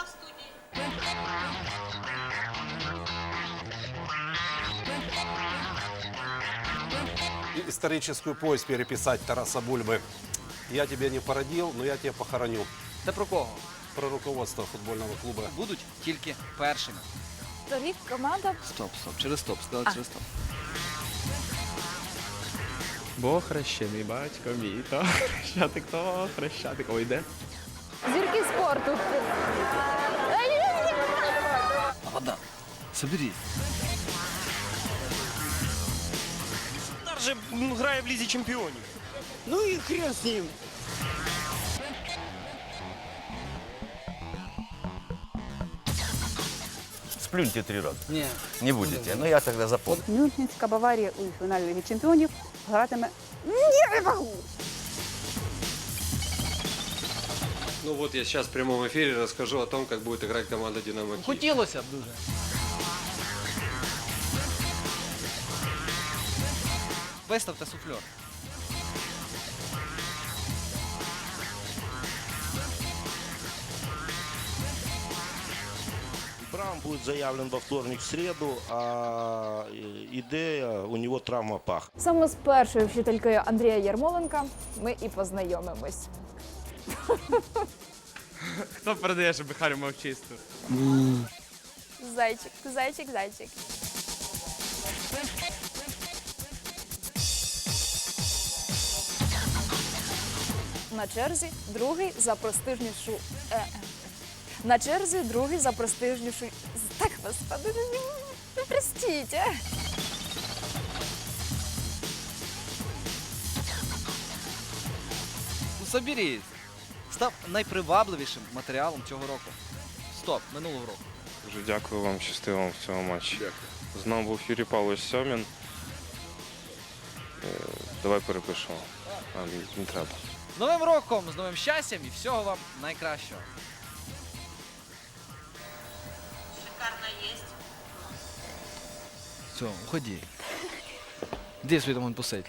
була в студії. Историческую повесть переписать Тараса Бульбы. Я тебя не породил, но я тебя похороню. Та про кого? Про руководство футбольного клуба. Будуть тільки першими. Торік команда Стоп, стоп, через стоп, сказали через стоп. Бо хрещений батько мій, то хрещатик, то хрещатик. Ой, де? Спорту. Вода. Соберіть. Шахтар же м, грає в лізі чемпіонів. Ну и хрен с ним. Сплюньте три раза. Ні. Не будете. Ну я тогда запомню. Мюнхенська Баварія у фіналі Ліги Чемпіонів гратиме не можу. Ну вот я сейчас в прямом эфире расскажу о том, как будет играть команда «Динамо Киев». Хотілося б дуже. Виставте суфльор. Браун будет заявлен во вторник, в среду, а э, идея, у него травма пах. Саме з першою вчителькою Андрія Ярмоленка ми і познайомимось. Хто передає, щоб Харю мав чисто? Зайчик, зайчик, зайчик. На черзі другий за престижнішу. Е, е. На черзі другий за престижнішу. Так, господи, ну, ну, простіть. е. Ну соберіть. Став найпривабливішим матеріалом цього року. Стоп, минулого року. Дуже дякую вам, щастиво вам в цьому матчі. З нами був Юрій Павлович Сьомін. Е, Давай перепишемо. А, не- треба. З Новим роком, з новим щастям і всього вам найкращого. Шикарно є. Все, уходи. Де свій там посидь?